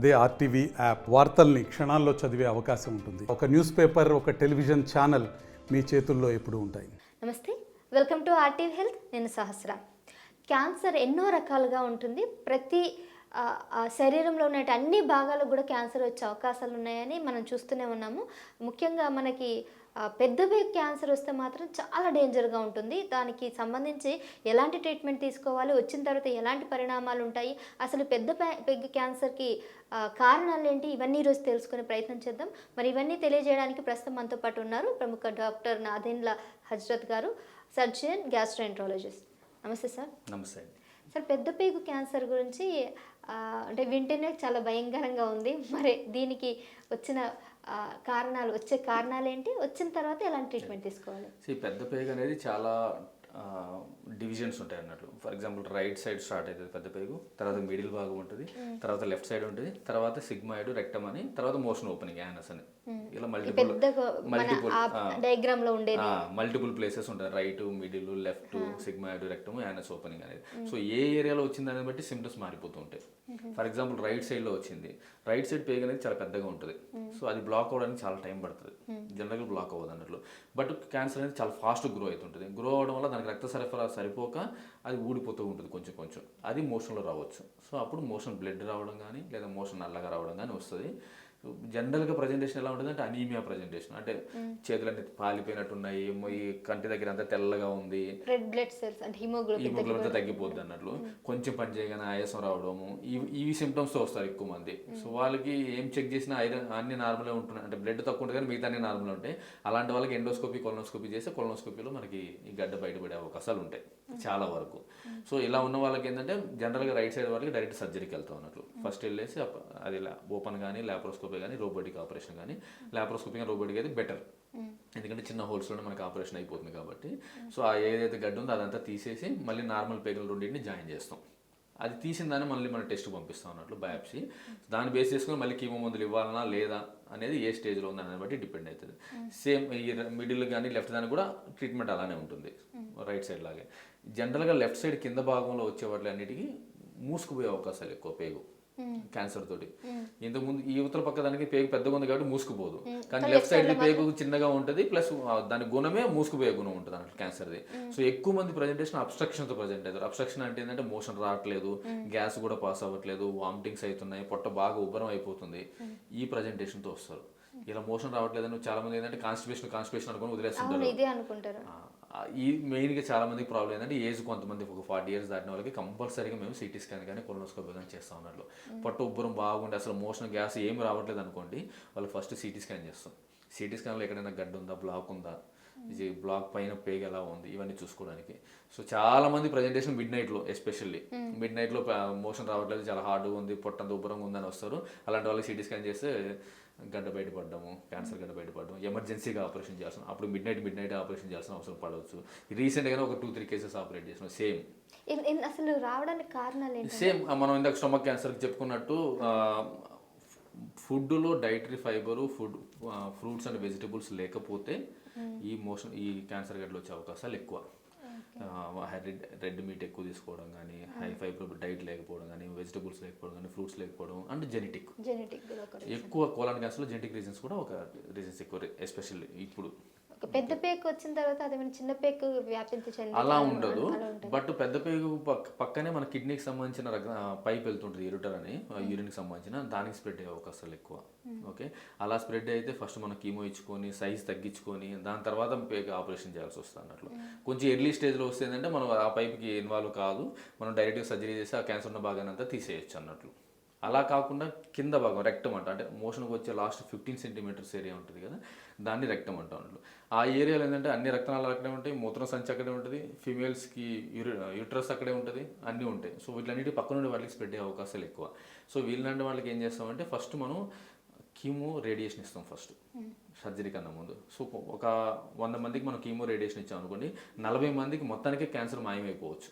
అదే RTV app వార్తల్ని క్షణాల్లో చదివే అవకాశం ఉంటుంది. ఒక న్యూస్ పేపర్ ఒక టెలివిజన్ ఛానల్ మీ చేతుల్లో ఎప్పుడు ఉంటాయి. నమస్తే. Welcome to RTV health. నేను సహస్ర. క్యాన్సర్ ఎన్నో రకాలుగా ఉంటుంది. ప్రతి శరీరంలో ఉన్న అన్ని భాగాలకు కూడా క్యాన్సర్ వచ్చే అవకాశాలు ఉన్నాయని మనం చూస్తూనే ఉన్నాము. ముఖ్యంగా మనకి పెద్ద పెగ్ క్యాన్సర్ వస్తే మాత్రం చాలా డేంజర్గా ఉంటుంది. దానికి సంబంధించి ఎలాంటి ట్రీట్మెంట్ తీసుకోవాలి వచ్చిన తర్వాత ఎలాంటి పరిణామాలు ఉంటాయి అసలు పెద్ద పెగ్ క్యాన్సర్కి కారణాలు ఏంటి ఇవన్నీ ఈరోజు తెలుసుకునే ప్రయత్నం చేద్దాం. మరి ఇవన్నీ తెలియజేయడానికి ప్రస్తుతం మనతో పాటు ఉన్నారు ప్రముఖ doctor Nadendla Hazrat garu surgeon gastroenterologist. నమస్తే సార్. నమస్తే సార్ పెద్ద పేగు క్యాన్సర్ గురించి అంటే వింటేనే చాలా భయంకరంగా ఉంది. మరి దీనికి వచ్చిన కారణాలు వచ్చే కారణాలు ఏంటి వచ్చిన తర్వాత ఎలాంటి ట్రీట్మెంట్ తీసుకోవాలి? పెద్ద పేగు అనేది చాలా డివిజన్స్ ఉంటాయి అన్నట్లు. For example right side start అవుతుంది పెద్ద పేగు తర్వాత మిడిల్ భాగం ఉంటుంది తర్వాత లెఫ్ట్ సైడ్ ఉంటుంది తర్వాత సిగ్మాయిడ్ రెక్టమ్ అని తర్వాత మోషన్ ఓపెనింగ్ యానస్ అని. ఇలా మల్టిపుల్ మల్టిపుల్ డయాగ్రామ్లో ఉండేది. మల్టిపుల్ ప్లేసెస్ ఉంటాయి. Right middle left sigmoid rectum anus opening అనేది. సో ఏ ఏరియాలో వచ్చింది అనేది బట్టి సిమ్టమ్స్ మారిపోతూ ఉంటాయి. ఫర్ ఎగ్జాంపుల్ రైట్ సైడ్లో వచ్చింది. రైట్ సైడ్ పేగ్ అనేది చాలా పెద్దగా ఉంటుంది. సో అది బ్లాక్ అవ్వడానికి చాలా టైం పడుతుంది. జనరల్గా బ్లాక్ అవ్వదు అన్నట్లు. బట్ క్యాన్సర్ అనేది చాలా ఫాస్ట్ గ్రో అవుతుంటుంది. గ్రో అవడం వల్ల దానికి రక్త సరఫరా సరిపోక అది ఊడిపోతూ ఉంటుంది కొంచెం కొంచెం. అది మోషన్లో రావచ్చు. సో అప్పుడు మోషన్ బ్లడ్ రావడం కానీ లేదా మోషన్ నల్లగా రావడం కానీ వస్తుంది. జనరల్గా ప్రజెంటేషన్ ఎలా ఉంటుంది అంటే అనీమియా ప్రజెంటేషన్. అంటే చేతులన్నీ పాలిపోయినట్టు ఉన్నాయి ఏమో ఈ కంటి దగ్గర అంతా తెల్లగా ఉంది. రెడ్ బ్లడ్ సెల్స్ అంటే హిమోగ్లోబిన్ తగ్గిపోద్ది అన్నట్లు. కొంచెం పని చేయగానే ఆయాసం రావడము. ఇవి ఇవి symptoms తో వస్తారు ఎక్కువ మంది. సో వాళ్ళకి ఏం చెక్ చేసినా ఐరన్ అన్ని నార్మల్గా ఉంటున్నాయి. అంటే బ్లడ్ తక్కువ ఉంటుంది కానీ మిగతా అన్ని నార్మల్ ఉంటాయి. అలాంటి వాళ్ళకి ఎండోస్కోపీ కొలనోస్కోపీ చేస్తే కొలనోస్కోపీలో మనకి ఈ గడ్డ బయటపడే అవకాశాలు ఉంటాయి చాలా వరకు. సో ఇలా ఉన్న వాళ్ళకి ఏంటంటే జనరల్గా రైట్ సైడ్ వాళ్ళకి డైరెక్ట్ సర్జరీకి వెళ్తాం అన్నట్లు. ఫస్ట్ వెళ్ళేసి అది ఓపెన్ కానీ లాప్రోస్కోపీ కానీ రోబోటిక్ ఆపరేషన్ కానీ లాప్రోస్కోపీ కానీ రోబోటిక్ అయితే బెటర్ ఎందుకంటే చిన్న హోల్స్లోనే మనకి ఆపరేషన్ అయిపోతుంది కాబట్టి. సో ఆ ఏదైతే గడ్డ ఉందో అదంతా తీసేసి మళ్ళీ నార్మల్ పేగులు రెండింటిని జాయిన్ చేస్తాం. అది తీసిన దాన్ని మళ్ళీ మనం టెస్ట్ పంపిస్తాం అన్నట్లు బయాప్సీ దాన్ని బేస్ చేసుకుని మళ్ళీ కీమో మందులు ఇవ్వాలనా లేదా అనేది ఏ స్టేజ్లో ఉంది బట్టి డిపెండ్ అవుతుంది సేమ్ ఈ మిడిల్ కానీ లెఫ్ట్ దానికి కూడా ట్రీట్మెంట్ అలానే ఉంటుంది. రైట్ సైడ్ లాగే. జనరల్గా లెఫ్ట్ సైడ్ కింద భాగంలో వచ్చే వాటి అన్నిటికీ మూసుకుపోయే అవకాశాలు ఎక్కువ పేగు. క్యాన్సర్ తోటి. ఇంతకుముందు ఈ ఉత్తర పక్క దానికి పేగు పెద్దగా ఉంది కాబట్టి మూసుకుపోదు. కానీ లెఫ్ట్ సైడ్ పేగు చిన్నగా ఉంటుంది ప్లస్ దాని గుణమే మూసుకుపోయే గుణం ఉంటుంది అన్నట్టు క్యాన్సర్ది. సో ఎక్కువ మంది ప్రజెంటేషన్ అబ్స్ట్రక్షన్తో ప్రజెంట్ అవుతారు అబ్స్ట్రక్షన్ అంటే ఏంటంటే మోషన్ రావట్లేదు గ్యాస్ కూడా పాస్ అవ్వట్లేదు వామిటింగ్స్ అవుతున్నాయి పొట్ట బాగా ఉబ్బరం అయిపోతుంది. ఈ presentation తో వస్తారు. ఇలా మోషన్ రావట్లేదని చాలా మంది ఏంటంటే కాన్స్టిపేషన్ కాన్స్టిపేషన్ అనుకుని వదిలేస్తుంటారు. ఈ మెయిన్గా చాలా మందికి ప్రాబ్లం ఏంటంటే ఏజ్ కొంతమంది ఒక ఫార్టీ ఇయర్స్ దాటిన వాళ్ళకి కంపల్సరీగా మేము సిటీ స్కాన్ కానీ కొలనోస్కోపీ కానీ చేస్తాం అన్నట్లు పొట్ట ఉబ్బరం బాగుండి అసలు మోషన్ గ్యాస్ ఏమి రావట్లేదు అనుకోండి వాళ్ళకి ఫస్ట్ సిటీ స్కాన్ చేస్తాం. సిటీ స్కాన్లో ఎక్కడైనా గడ్డ ఉందా బ్లాక్ ఉందా? ఇది బ్లాక్ పైన పేగ ఎలా ఉంది ఇవన్నీ చూసుకోవడానికి. సో చాలా మంది ప్రజెంటేషన్ మిడ్ నైట్లో ఎస్పెషల్లీ మిడ్ నైట్లో మోషన్ రావట్లేదు చాలా హార్డ్గా ఉంది పొట్టంత ఉబ్బరంగా ఉందని వస్తారు. అలాంటి వాళ్ళకి సిటీ స్కాన్ చేస్తే గడ్డ బయటపడము క్యాన్సర్ గడ్డ బయటపడడం ఎమర్జెన్సీగా ఆపరేషన్ చేయాల్సిన అప్పుడు midnight midnight operation చేయాల్సిన అవసరం పడవచ్చు. రీసెంట్గానే ఒక టూ త్రీ కేసెస్ ఆపరేట్ చేసిన సేమ్ అసలు రావడానికి కారణాలు సేమ్ మనం ఇందాక స్టమక్ క్యాన్సర్కి చెప్పుకున్నట్టు ఫుడ్లో dietary fibre food fruits and vegetables లేకపోతే ఈ మోషన్ ఈ క్యాన్సర్ గడ్డలు వచ్చే అవకాశాలు ఎక్కువ. రెడ్ రెడ్ మీట్ ఎక్కువ తీసుకోవడం కానీ హై ఫైబర్ డైట్ లేకపోవడం కానీ వెజిటబుల్స్ లేకపోవడం కానీ ఫ్రూట్స్ లేకపోవడం అండ్ జెనెటిక్. జెనెటిక్ ఎక్కువ కోలాన్ క్యాన్సర్లో జెనెటిక్ రీజన్స్ కూడా ఒక రీజన్స్ ఎక్కువ ఎస్పెషల్లీ ఇప్పుడు. పెద్ద పేక్ వచ్చిన తర్వాత అదేమైనా చిన్న పేక్ వ్యాపించి చెంది అలా ఉండదు. బట్ పెద్ద పేగు పక్- పక్కనే మన కిడ్నీకి సంబంధించిన పైప్ వెళ్తుంటుంది ఇరుటర్ అని యూరిన్కి సంబంధించిన దానికి స్ప్రెడ్ అయ్యే అవకాశాలు ఎక్కువ. ఓకే? అలా స్ప్రెడ్ అయితే ఫస్ట్ మనం కీమో ఇచ్చుకొని సైజ్ తగ్గించుకొని దాని తర్వాత పేగు ఆపరేషన్ చేయాల్సి వస్తుంది అన్నట్లు. కొంచెం ఎర్లీ స్టేజ్లో వస్తే ఏంటంటే మనం ఆ పైప్కి ఇన్వాల్వ్ కాదు మనం డైరెక్ట్గా సర్జరీ చేసి ఆ క్యాన్సర్ ఉన్న భాగాన్ని అంతా తీసేయచ్చు అన్నట్లు. అలా కాకుండా కింద భాగం రెక్టం అంట. అంటే మోషన్కి వచ్చే లాస్ట్ ఫిఫ్టీన్ సెంటీమీటర్స్ ఏరియా ఉంటుంది కదా దాన్ని రెక్టం అంటా అన్నట్లు. ఆ ఏరియాలో ఏంటంటే అన్ని రక్తనాళాలు అక్కడే ఉంటాయి మూత్రం సంచి అక్కడే ఉంటుంది ఫీమేల్స్కి యూట్రస్ అక్కడే ఉంటుంది అన్నీ ఉంటాయి. సో వీటిలన్నిటి పక్క నుండి వాళ్ళకి స్ప్రెడ్ అయ్యే అవకాశాలు ఎక్కువ. సో వీళ్ళంటే వాళ్ళకి ఏం చేస్తామంటే ఫస్ట్ మనం కీమో రేడియేషన్ ఇస్తాం ఫస్ట్ సర్జరీ కన్నా ముందు. సో ఒక వంద మందికి మనం కీమో రేడియేషన్ ఇచ్చాం అనుకోండి నలభై మందికి మొత్తానికి క్యాన్సర్ మాయమైపోవచ్చు.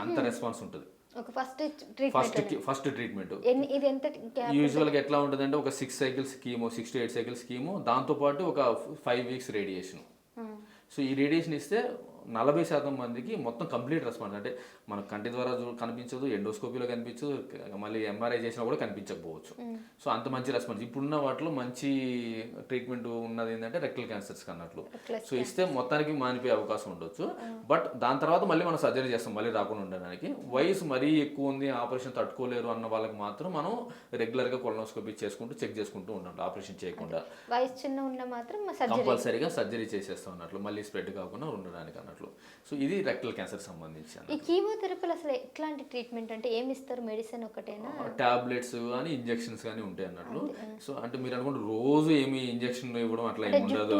అంత రెస్పాన్స్ ఉంటుంది. ఒక first treatment first first treatment ఇది ఎంత? యూజువల్గా ఎట్లా ఉంటుంది అంటే ఒక six cycles chemo six to eight cycles chemo దాంతోపాటు ఒక ఫైవ్ వీక్స్ రేడియేషన్. సో ఈ రేడియేషన్ ఇస్తే నలభై శాతం మందికి మొత్తం కంప్లీట్ రెస్పాన్స్. అంటే మన కంటి ద్వారా కనిపించదు ఎండోస్కోపీలో కనిపించదు మళ్ళీ ఎంఆర్ఐ చేసినా కూడా కనిపించకపోవచ్చు. సో అంత మంచి రెస్పాన్స్. ఇప్పుడున్న వాటిలో మంచి ట్రీట్మెంట్ ఉన్నది ఏంటంటే రెక్టల్ క్యాన్సర్స్ అన్నట్లు సో ఇస్తే మొత్తానికి మానిపోయే అవకాశం ఉండొచ్చు. బట్ దాని తర్వాత మళ్ళీ మనం సర్జరీ చేస్తాం మళ్ళీ రాకుండా ఉండడానికి. వయసు మరీ ఎక్కువ ఉంది ఆపరేషన్ తట్టుకోలేరు అన్న వాళ్ళకి మాత్రం మనం రెగ్యులర్గా కొలనోస్కోపీ చేసుకుంటూ చెక్ చేసుకుంటూ ఉండాలి ఆపరేషన్ చేయకుండా. వయసు చిన్న ఉన్న మాత్రం కంపల్సరీగా సర్జరీ చేసేస్తాం అన్నట్లు మళ్ళీ స్ప్రెడ్ కాకుండా ఉండడానికి అన్నట్లు. సో ఇది రెక్టల్ క్యాన్సర్ సంబంధించి ఈ కీమోథెరపీలు అసలు ఎట్లాంటి ట్రీట్మెంట్ అంటే ఏమి ఇస్తారు? మెడిసిన్ ఒకటేనా? టాబ్లెట్స్ కానీ ఇంజెక్షన్స్ కానీ ఉంటాయి అన్నట్లు. సో అంటే మీరు అనుకుంటే రోజు ఏమి ఇంజెక్షన్ ఇవ్వడం అట్లా ఏమి ఉండదు.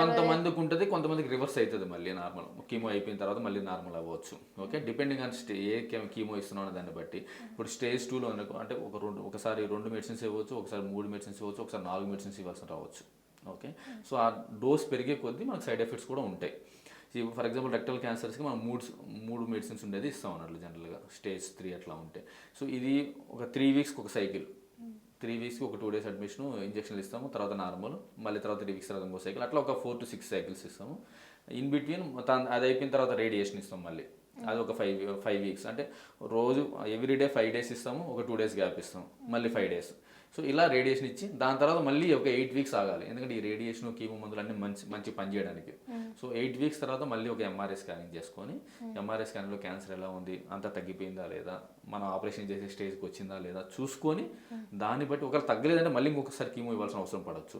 కొంతమందికి ఉంటుంది కొంతమందికి రివర్స్ అవుతుంది మళ్ళీ నార్మల్ కీమో అయిపోయిన తర్వాత మళ్ళీ నార్మల్ అవ్వచ్చు. ఓకే డిపెండింగ్ ఆన్ స్టే ఏ కీమో ఇస్తున్నాం అనే దాన్ని బట్టి. ఇప్పుడు స్టేజ్ టూలో అనుకో అంటే ఒక రెండు ఒకసారి రెండు మెడిసిన్స్ ఇవ్వచ్చు ఒకసారి మూడు మెడిసిన్స్ ఇవ్వచ్చు ఒకసారి నాలుగు మెడిసిన్స్ ఇవ్వాల్సి రావచ్చు. ఓకే సో ఆ డోస్ పెరిగే కొద్దీ మనకు సైడ్ ఎఫెక్ట్స్ కూడా ఉంటాయి. ఫర్ ఎగ్జాంపుల్ రెక్టల్ క్యాన్సర్స్కి మనం మూడు మూడు మెడిసిన్స్ ఉండేది ఇస్తాం అన్నట్లు జనరల్గా స్టేజ్ త్రీ అట్లా ఉంటే. సో ఇది ఒక త్రీ వీక్స్కి ఒక సైకిల్ త్రీ వీక్స్కి ఒక టూ డేస్ అడ్మిషన్ ఇంజక్షన్లు ఇస్తాము తర్వాత నార్మల్ మళ్ళీ తర్వాత త్రీ వీక్స్ తర్వాత ఇంకో సైకిల్ అట్లా ఒక ఫోర్ టు సిక్స్ సైకిల్స్ ఇస్తాము. ఇన్ బిట్వీన్ అది అయిపోయిన తర్వాత రేడియేషన్ ఇస్తాం మళ్ళీ. అది ఒక ఫైవ్ ఫైవ్ వీక్స్ అంటే రోజు ఎవ్రీ డే ఫైవ్ డేస్ ఇస్తాము ఒక టూ డేస్ గ్యాప్ ఇస్తాము మళ్ళీ ఫైవ్ డేస్ సో ఇలా రేడియేషన్ ఇచ్చి దాని తర్వాత మళ్ళీ ఒక ఎయిట్ వీక్స్ ఆగాలి. ఎందుకంటే ఈ రేడియేషన్ కీమో మందులు అన్ని మంచి మంచి పని చేయడానికి. సో ఎయిట్ వీక్స్ తర్వాత మళ్ళీ ఒక ఎంఆర్ఐ స్కానింగ్ చేసుకొని ఎంఆర్ఐ స్కానింగ్లో క్యాన్సర్ ఎలా ఉంది అంతా తగ్గిపోయిందా లేదా మనం ఆపరేషన్ చేసే స్టేజ్కి వచ్చిందా లేదా చూసుకొని దాన్ని బట్టి ఒకవేళ తగ్గలేదంటే మళ్ళీ ఇంకొకసారి కీమో ఇవ్వాల్సిన అవసరం పడవచ్చు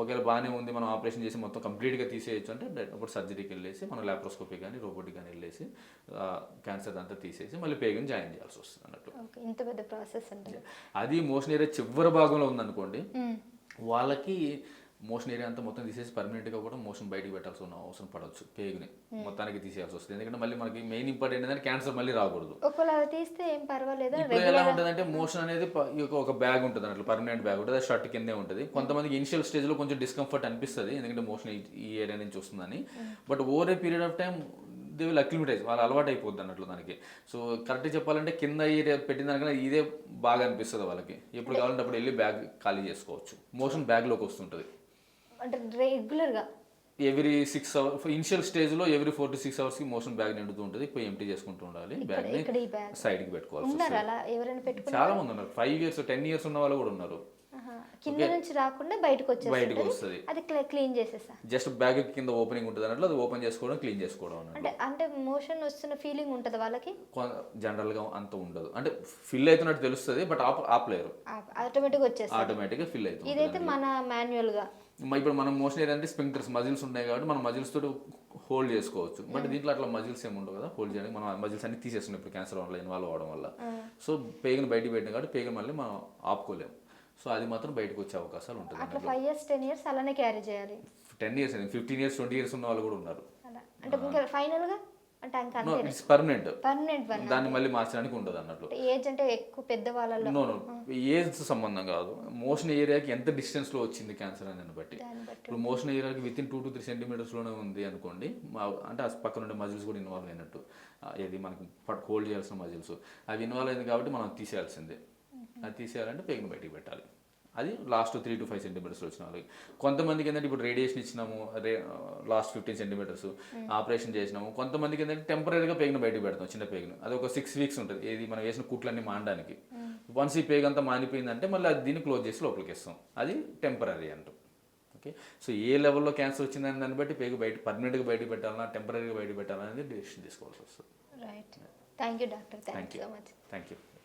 ఒకవేళ బాగానే ఉంది మనం ఆపరేషన్ చేసి మొత్తం కంప్లీట్గా తీసేయచ్చు అంటే అప్పుడు సర్జరీకి వెళ్ళేసి మనం లాప్రోస్కోపీ కానీ రోబోటిక్ కానీ వెళ్ళేసి క్యాన్సర్ అంతా తీసేసి మళ్ళీ పేగుని జాయిన్ చేయాల్సి వస్తుంది అన్నట్టు. ఓకే ఇంత పెద్ద ప్రాసెస్ అంటే అది మోషన్ ఏరియా చివరి భాగంలో ఉందనుకోండి వాళ్ళకి మోషన్ ఏరియా అంతా మొత్తం తీసేసి పర్మనెంట్గా కూడా మోషన్ బయటికి పెట్టాల్సి ఉన్న అవసరం పడవచ్చు పేగుని మొత్తానికి తీసేయాల్సి వస్తుంది. ఎందుకంటే మళ్ళీ మనకి మెయిన్ ఇంపార్టెంట్ ఏంటంటే క్యాన్సర్ మళ్ళీ రాకూడదు. ఒకవేళ అది తీస్తే ఏం పర్వాలేదా ఇప్పుడు ఎలా ఉంటుంది అంటే మోషన్ అనేది ఒక బ్యాగ్ ఉంటుంది అన్నట్లు పర్మనెంట్ బ్యాగ్ ఉంటుంది అది షర్ట్ కిందే ఉంటుంది. కొంతమందికి ఇనిషియల్ స్టేజ్లో కొంచెం డిస్కంఫర్ట్ అనిపిస్తుంది ఎందుకంటే మోషన్ ఈ ఏరియా నుంచి వస్తుందని. But over a period of time they will acclimatise వాళ్ళు అలవాటు అయిపోద్ది అన్నట్లు దానికి. సో కరెక్ట్ చెప్పాలంటే కింద ఏరియా పెట్టిన దానికన్నా ఇదే బాగా అనిపిస్తుంది వాళ్ళకి. ఎప్పుడు కావాలంటే అప్పుడు వెళ్ళి బ్యాగ్ ఖాళీ చేసుకోవచ్చు. మోషన్ బ్యాగ్లోకి వస్తుంటుంది. అంటే రెగ్యులర్గా? ఎవ్రీ సిక్స్ అవర్స్ ఇనిషియల్ స్టేజ్లో ఎవ్రీ ఫోర్ టు సిక్స్ అవర్స్కి మోషన్ బ్యాగ్ నిండుతూ ఉంటుంది. పోయి ఎంటీ చేసుకుంటూ ఉండాలి. బ్యాగ్ని సైడ్కి పెట్టుకుని చాలా మంది ఉన్నారు. ఫైవ్ ఇయర్స్ టెన్ ఇయర్స్ ఉన్న వాళ్ళు కూడా ఉన్నారు. కింద నుంచి రాకుండా బయటకు బయటకు వచ్చేస్తుంది వస్తుంది. అది క్లీన్ చేసేసా జస్ట్ బ్యాగ్ కింద ఓపెనింగ్ ఉంటుంది అన్నట్లు అది ఓపెన్ చేసుకోవడం క్లీన్ చేసుకోవడం అంటే అంటే మోషన్ వస్తున్న ఫీలింగ్ ఉంటుంది వాళ్ళకి? జనరల్గా అంత ఉండదు. అంటే ఫిల్ అవుతున్నట్టు తెలుస్తుంది బట్ ఆప్ ఆపలేరు. ఆటోమేటిక్గా వచ్చేస్తుంది. ఆటోమేటిక్గా ఫిల్ అవుతుంది ఇదైతే మన మాన్యువల్గా మ- ఇప్పుడు మనం మోషన్ ఏరియా అంటే స్పింక్టర్స్ మజిల్స్ ఉన్నాయి కాబట్టి మనం మజిల్స్ తోటి హోల్డ్ చేసుకోవచ్చు. బట్ దీంట్లో అట్లా మజిల్స్ ఏమి ఉండవు కదా హోల్డ్ చేయడానికి. మనం మజిల్స్ అన్ని తీసేస్తున్నాం ఇప్పుడు క్యాన్సర్ వల్ల ఇన్వాల్వ్ అవ్వడం వల్ల. సో పేగను బయటికి పెట్టిన కాబట్టి పేగను మళ్ళీ మనం ఆపుకోలేము. సో అది మాత్రం బయటకు వచ్చే అవకాశాలు ఉంటుంది అట్లా ఫైవ్ ఇయర్స్ టెన్ ఇయర్స్ అలానే క్యారీ చేయాలి. Ten years fifteen years twenty years ఉన్న వాళ్ళు కూడా ఉన్నారు. అంటే ఇంకా ఫైనల్గా అంటే ఇంకా నో అంతే ఇట్స్ పర్మనెంట్ పర్మనెంట్ వన్ దాన్ని మళ్ళీ మార్చడానికి ఉండదు అన్నట్లు. ఏజ్ అంటే ఎక్కువ పెద్ద వాళ్ళలో. నో నో ఏజ్ సంబంధం కాదు. మోషన్ ఏరియాకి ఎంత distance లో వచ్చింది క్యాన్సర్ అని బట్టి. ఇప్పుడు మోషన్ ఏరియాకి within two to three లోనే ఉంది అనుకోండి అంటే ఆ పక్కన ఉండే మజిల్స్ కూడా ఇన్వాల్వ్ అయినట్టు. ఇది మనకి హోల్డ్ చేయాల్సిన మజిల్స్ అవి ఇన్వాల్వ్ అయింది కాబట్టి మనం తీసేయాల్సిందే. అది తీసేయాలంటే పేగుని బయటికి పెట్టాలి. అది last three to five centimetres వచ్చిన వాళ్ళకి. కొంతమందికి ఏంటంటే ఇప్పుడు రేడియేషన్ ఇచ్చినాము రే లాస్ట్ ఫిఫ్టీన్ సెంటీమీటర్స్ ఆపరేషన్ చేసినాము. కొంతమందికి ఏంటంటే టెంపరీగా పేగును బయటకు పెడతాం చిన్న పేగును. అది ఒక సిక్స్ వీక్స్ ఉంటుంది. ఏది మనం వేసిన కుట్లన్నీ మానడానికి. వన్స్ ఈ పేగు అంతా మానిపోయిందంటే మళ్ళీ అది దీన్ని క్లోజ్ చేసి లోపలికి ఇస్తాం అది టెంపరీ అంటాం. ఓకే సో ఏ లెవెల్లో క్యాన్సర్ వచ్చిందని దాన్ని బట్టి పేగు బయట పర్మనెంట్గా బయట పెట్టాలన్నా టెంపరీగా బయట పెట్టాలన్నా అనేది డెసిషన్ తీసుకోవాల్సి వస్తుంది. Right thank you doctor thank you so much thank you